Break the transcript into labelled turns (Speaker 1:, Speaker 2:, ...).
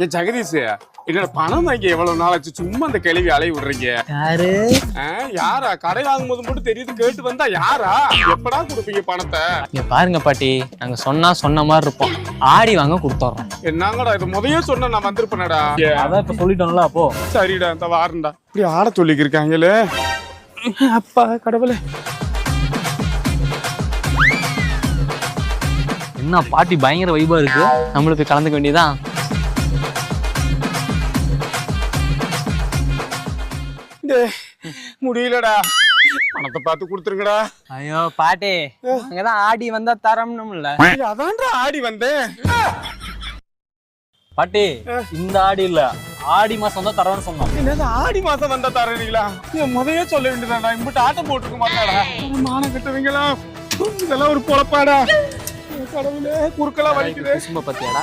Speaker 1: ஏ ஜெகதீஷ் என்னோட பணம் வாங்கி எவ்வளவு நாள் ஆச்சு? சும்மா அந்த கேள்வி அலைய விடுறீங்க.
Speaker 2: யாரு?
Speaker 1: யாரா? கடை வாங்கும் போது மட்டும் தெரியுது கேட்டு வந்தா யாரா? எப்படா கொடுப்பீங்க பணத்தை?
Speaker 2: இங்க பாருங்க பாட்டி நாங்க சொன்னா சொன்ன மாதிரி இருப்போம். ஆடி வாங்க கொடுத்துட்றோம்
Speaker 1: என்னங்கடா இது முதைய சொன்ன நான் வந்திருப்பேனடா.
Speaker 2: அதான் இப்ப சொல்லிட்டோம்ல அப்போ.
Speaker 1: சரிடா இந்த வாரண்டா இப்படி ஆட சொல்லிக்கிருக்காங்களே. அப்பா கடவுளே.
Speaker 2: என்ன பாட்டி பயங்கர வைபா இருக்கு. நம்மளும் போய் கலந்துக்க வேண்டியதான்
Speaker 1: முடியலடா. பணத்தை பார்த்து கொடுத்துருங்கடா.
Speaker 2: ஐயோ பாட்டி அங்கதான் ஆடி வந்தா தரம்னும்ல
Speaker 1: ஏய், அதான்டா ஆடி வந்தேன்.
Speaker 2: பாட்டி இந்த ஆடி இல்ல. ஆடி மாசம் வந்தா தரோம்னு சொன்னோம்.
Speaker 1: என்னது ஆடி மாசம் வந்தா தரீங்களா என் முதைய சொல்ல வேண்டியதாடா இம்பிட்டு ஆட்டம் போட்டுருக்க மாட்டாடா மானம் கட்டுவீங்களா? இதெல்லாம் ஒரு பொழப்பாடா. கடவுளே குறுக்கெல்லாம் வலிக்குது.
Speaker 2: சும்மா பத்தியாடா